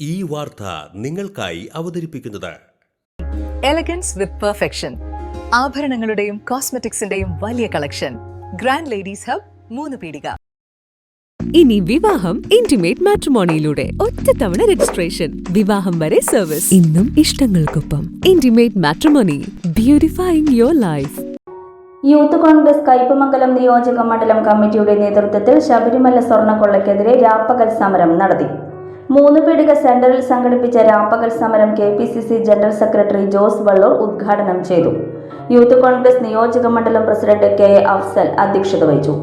ഈ വാർത്ത നിങ്ങൾക്കായി അവതരിപ്പിക്കുന്നത്. എലഗൻസ് വിത്ത് പെർഫെക്ഷൻ ആഭരണങ്ങളുടെയും കോസ്മെറ്റിക്സിന്റെയും വലിയ കളക്ഷൻ ഗ്രാൻഡ് ലേഡീസ് ഹബ് മൂന്ന് പീടിക. ഇനി വിവാഹം ഇന്റിമേറ്റ് മാട്രിമോണിയിലൂടെ ഒറ്റത്തവണ രജിസ്ട്രേഷൻ വിവാഹം വരെ സർവീസ് ഇന്നും ഇഷ്ടങ്ങൾക്കൊപ്പം. Intimate matrimony beautifying your life youth congress Kaipamangalam നിയോജക മണ്ഡലം കമ്മിറ്റിയുടെ നേതൃത്വത്തിൽ ശബരിമല സ്വർണക്കൊള്ളയ്ക്കെതിരെ രാപ്പകൽ സമരം നടത്തി. മൂന്ന് പേടിക സെന്ററിൽ സംഘടിപ്പിച്ച രാപ്പകൽ സമരം K P C C general secretary Jose Valloor ഉദ്ഘാടനം ചെയ്തു. യൂത്ത് കോൺഗ്രസ് നിയോജക മണ്ഡലം പ്രസിഡന്റ് കെ എ അഫ്സൽ അധ്യക്ഷത വഹിച്ചു.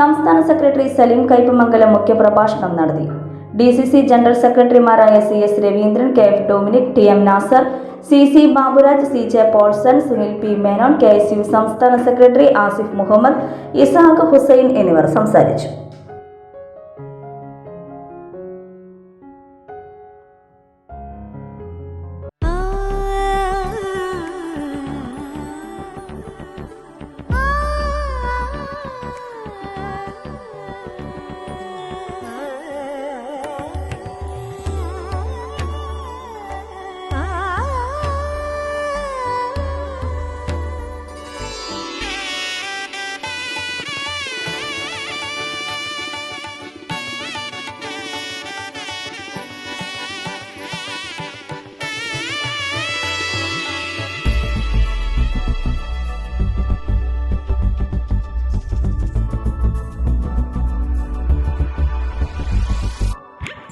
സംസ്ഥാന സെക്രട്ടറി സലീം കൈപ്പമംഗലം മുഖ്യപ്രഭാഷണം നടത്തി. ഡി സി സി ജനറൽ സെക്രട്ടറിമാരായ C S Raveendran K F Dominic T M Nasar C C Baburaj C J Paulson Sunil P Menon K S U സംസ്ഥാന സെക്രട്ടറി ആസിഫ് മുഹമ്മദ് ഇസാഖ് ഹുസൈൻ എന്നിവർ സംസാരിച്ചു.